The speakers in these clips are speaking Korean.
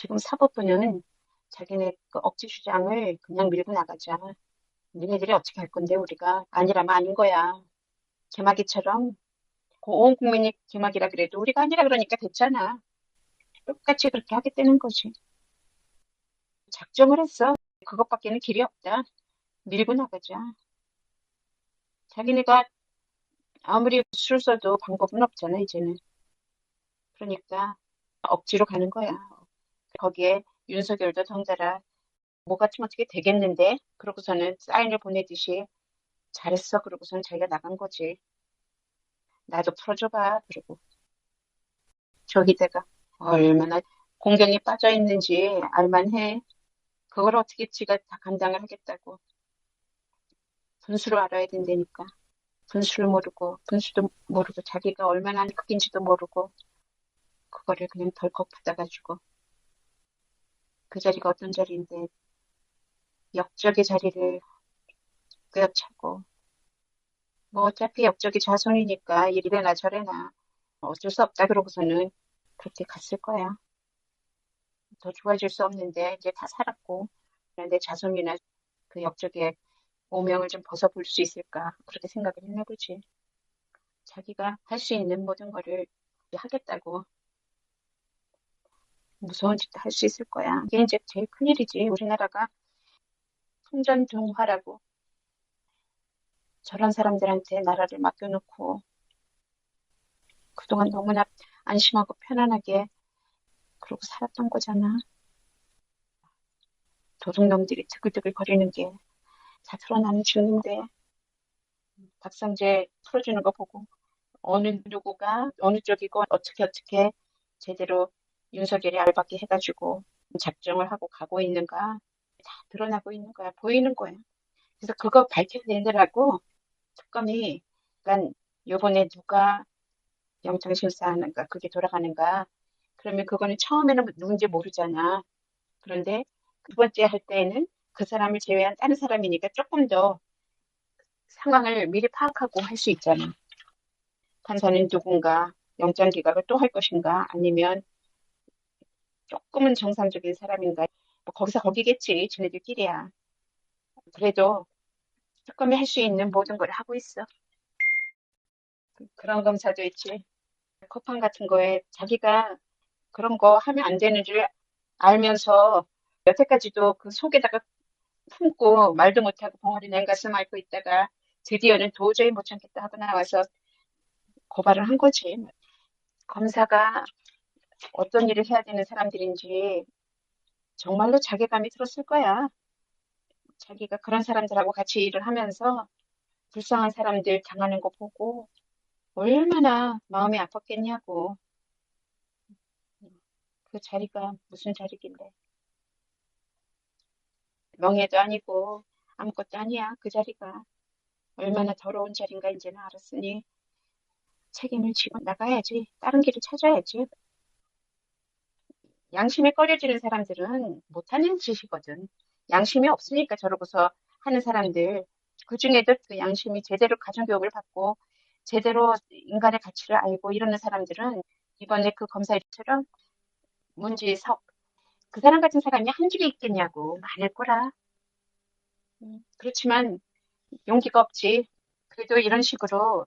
지금 사법부는 자기네 그 억지 주장을 그냥 밀고 나가자. 니네들이 어떻게 할 건데 우리가 아니라면 아닌 거야. 개마기처럼 그온 국민이 개마기라 그래도 우리가 아니라 그러니까 됐잖아. 똑같이 그렇게 하겠다는 거지. 작정을 했어. 그것밖에는 길이 없다. 밀고 나가자. 자기네가 아무리 수를 써도 방법은 없잖아, 이제는. 그러니까 억지로 가는 거야. 거기에 윤석열도 덩달아 뭐 같으면 어떻게 되겠는데? 그러고서는 사인을 보내듯이 잘했어. 그러고서는 자기가 나간 거지. 나도 풀어줘봐. 그러고 저기다가 얼마나 공경에 빠져 있는지 알만해. 그걸 어떻게 지가 다 감당을 하겠다고. 분수를 알아야 된다니까. 분수를 모르고, 분수도 모르고, 자기가 얼마나 극인지도 모르고, 그거를 그냥 덜컥 받아가지고, 그 자리가 어떤 자리인데, 역적의 자리를 꿰차고, 뭐 어차피 역적이 자손이니까 이래나 저래나 어쩔 수 없다 그러고서는 그렇게 갔을 거야. 더 좋아질 수 없는데 이제 다 살았고 내 자손이나 그 역적의 오명을 좀 벗어볼 수 있을까 그렇게 생각을 했나 보지. 자기가 할 수 있는 모든 거를 하겠다고 무서운 짓도 할 수 있을 거야. 이게 이제 제일 큰일이지. 우리나라가 풍전등화라고 저런 사람들한테 나라를 맡겨놓고 그동안 너무나 안심하고 편안하게 그러고 살았던 거잖아. 도둑놈들이 트글트글 거리는 게 다 드러나는 중인데 박상재 풀어주는 거 보고 어느 누구가 어느 쪽이고 어떻게 어떻게 제대로 윤석열이 알받게 해가지고 작정을 하고 가고 있는가 다 드러나고 있는 거야. 보이는 거야. 그래서 그거 밝혀내느라고 특검이 그러니까 요번에 누가 영장 실사하는가 그게 돌아가는가. 그러면 그거는 처음에는 누군지 모르잖아. 그런데 두 번째 할 때에는 그 사람을 제외한 다른 사람이니까 조금 더 상황을 미리 파악하고 할 수 있잖아. 판사는 누군가 영장 기각을 또 할 것인가 아니면 조금은 정상적인 사람인가 뭐 거기서 거기겠지 지네들끼리야. 그래도 특검이 할 수 있는 모든 걸 하고 있어. 그런 검사도 있지. 쿠팡 같은 거에 자기가 그런 거 하면 안 되는 줄 알면서 여태까지도 그 속에다가 품고 말도 못하고 벙어리 냉가슴 앓고 있다가 드디어는 도저히 못 참겠다 하고 나와서 고발을 한 거지. 검사가 어떤 일을 해야 되는 사람들인지 정말로 자괴감이 들었을 거야. 자기가 그런 사람들하고 같이 일을 하면서 불쌍한 사람들 당하는 거 보고 얼마나 마음이 아팠겠냐고. 그 자리가 무슨 자리길래. 명예도 아니고 아무것도 아니야. 그 자리가 얼마나 더러운 자리인가 이제는 알았으니 책임을 지고 나가야지. 다른 길을 찾아야지. 양심에 꺼려지는 사람들은 못하는 짓이거든. 양심이 없으니까 저러고서 하는 사람들. 그 중에도 그 양심이 제대로 가정교육을 받고 제대로 인간의 가치를 알고 이러는 사람들은 이번에 그 검사처럼 문지석 그 사람 같은 사람이 한 줄이 있겠냐고 많을 거라. 음, 그렇지만 용기가 없지. 그래도 이런 식으로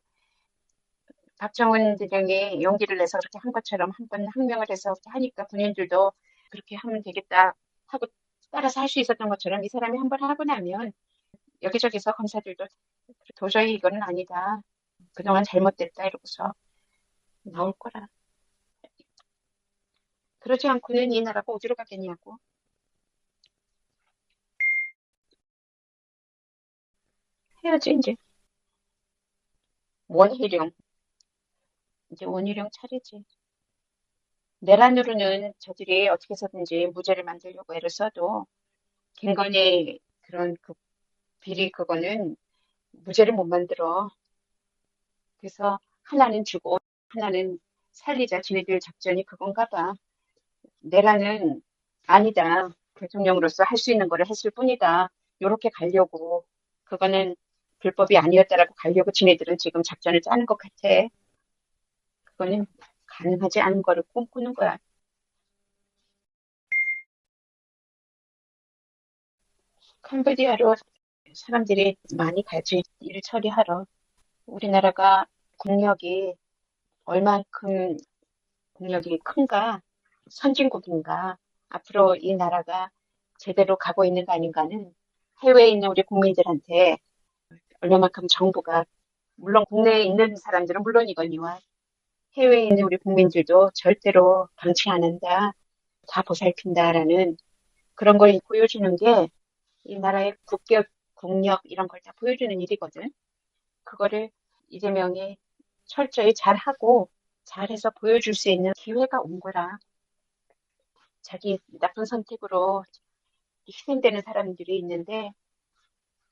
박정훈 대령이 용기를 내서 그렇게 한 것처럼 한 번 항명을 해서 하니까 군인들도 그렇게 하면 되겠다 하고 따라서 할 수 있었던 것처럼 이 사람이 한 번 하고 나면 여기저기서 검사들도 도저히 이거는 아니다. 그동안 잘못됐다 이러고서 나올 거라. 그러지 않고는 이 나라가 어디로 가겠냐고. 해야지 이제. 원희룡. 이제 원희룡 차례지. 내란으로는 저들이 어떻게 해서든지 무죄를 만들려고 애를 써도 김건희 그런 그 비리 그거는 무죄를 못 만들어. 그래서 하나는 주고 하나는 살리자 지네들 작전이 그건가 봐. 내란은 아니다. 대통령으로서 할 수 있는 거를 했을 뿐이다. 요렇게 가려고. 그거는 불법이 아니었다라고 가려고 지네들은 지금 작전을 짜는 것 같아. 그거는 가능하지 않은 거를 꿈꾸는 거야. 캄보디아로 사람들이 많이 가지 일을 처리하러 우리나라가 국력이 얼만큼 국력이 큰가 선진국인가 앞으로 이 나라가 제대로 가고 있는가 아닌가는 해외에 있는 우리 국민들한테 얼마만큼 정부가 물론 국내에 있는 사람들은 물론이거니와 해외에 있는 우리 국민들도 절대로 방치 안 한다, 다 보살핀다라는 그런 걸 보여주는 게 이 나라의 국격, 국력 이런 걸 다 보여주는 일이거든. 그거를 이재명이 철저히 잘하고 잘해서 보여줄 수 있는 기회가 온 거라. 자기 나쁜 선택으로 희생되는 사람들이 있는데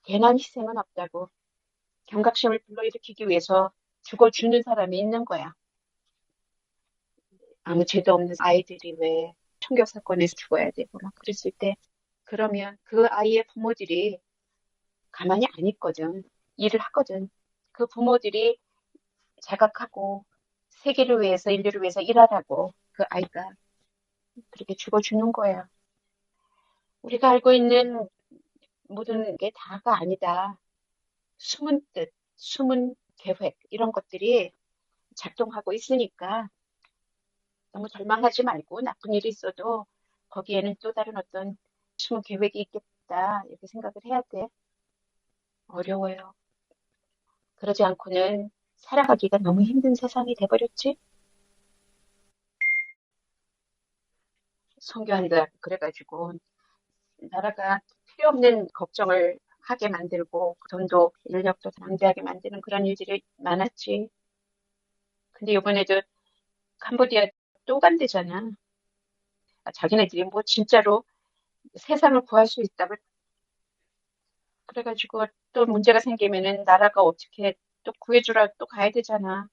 괜한 희생은 없다고. 경각심을 불러일으키기 위해서 죽어주는 사람이 있는 거야. 아무 죄도 없는 아이들이 왜 총격 사건에서 죽어야 되고 막 그랬을 때 그러면 그 아이의 부모들이 가만히 안 있거든. 일을 하거든. 그 부모들이 자각하고 세계를 위해서 인류를 위해서 일하라고 그 아이가 그렇게 죽어주는 거야. 우리가 알고 있는 모든 게 다가 아니다. 숨은 뜻, 숨은 계획 이런 것들이 작동하고 있으니까 너무 절망하지 말고 나쁜 일이 있어도 거기에는 또 다른 어떤 숨은 계획이 있겠다 이렇게 생각을 해야 돼. 어려워요. 그러지 않고는 살아가기가 너무 힘든 세상이 돼버렸지. 선교한다 그래가지고 나라가 필요 없는 걱정을 하게 만들고 돈도 인력도 낭비하게 만드는 그런 일들이 많았지. 근데 이번에도 캄보디아 또 간대잖아. 아, 자기네들이 뭐 진짜로 세상을 구할 수 있다고 그래가지고 또 문제가 생기면은 나라가 어떻게 또 구해주라 또 가야 되잖아.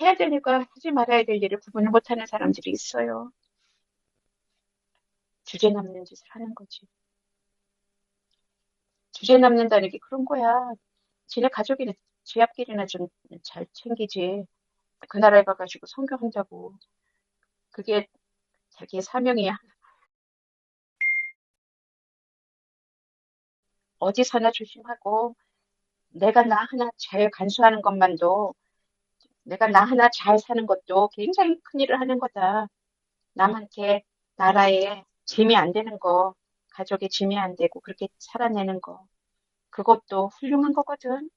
해야 될 일과 하지 말아야 될 일을 구분을 못하는 사람들이 있어요. 주제 남는 짓을 하는 거지. 주제 남는다는 게 그런 거야. 지네 가족이나 지 앞길이나 좀 잘 챙기지. 그 나라에 가가지고 선교한다고. 그게 자기의 사명이야. 어디서나 조심하고 내가 나 하나 잘 간수하는 것만도 내가 나 하나 잘 사는 것도 굉장히 큰 일을 하는 거다. 남한테 나라에 짐이 안 되는 거, 가족에 짐이 안 되고 그렇게 살아내는 거. 그것도 훌륭한 거거든.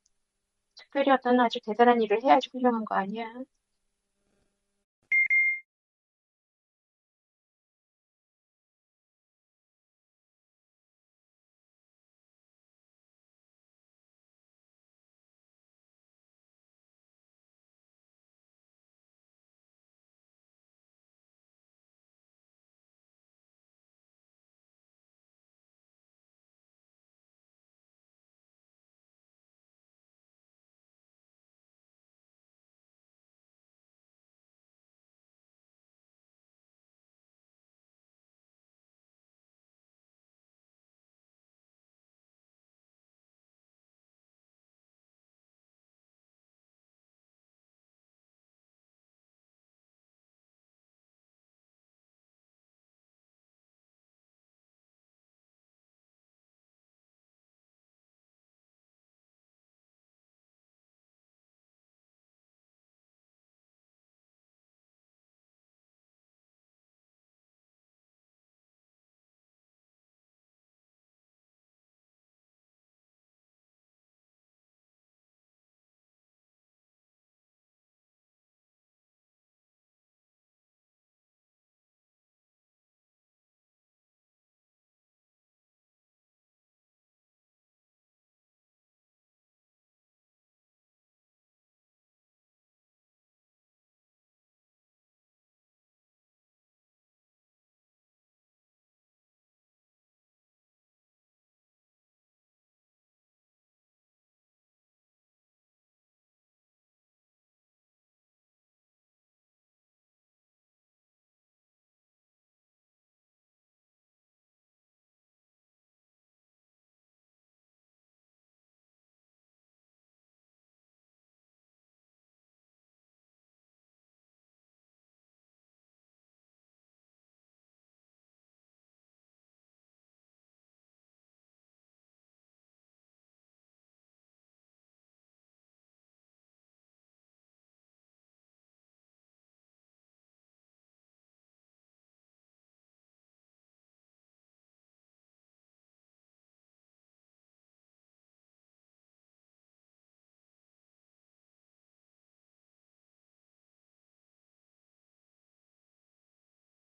특별히 어떤 아주 대단한 일을 해야지 훌륭한 거 아니야.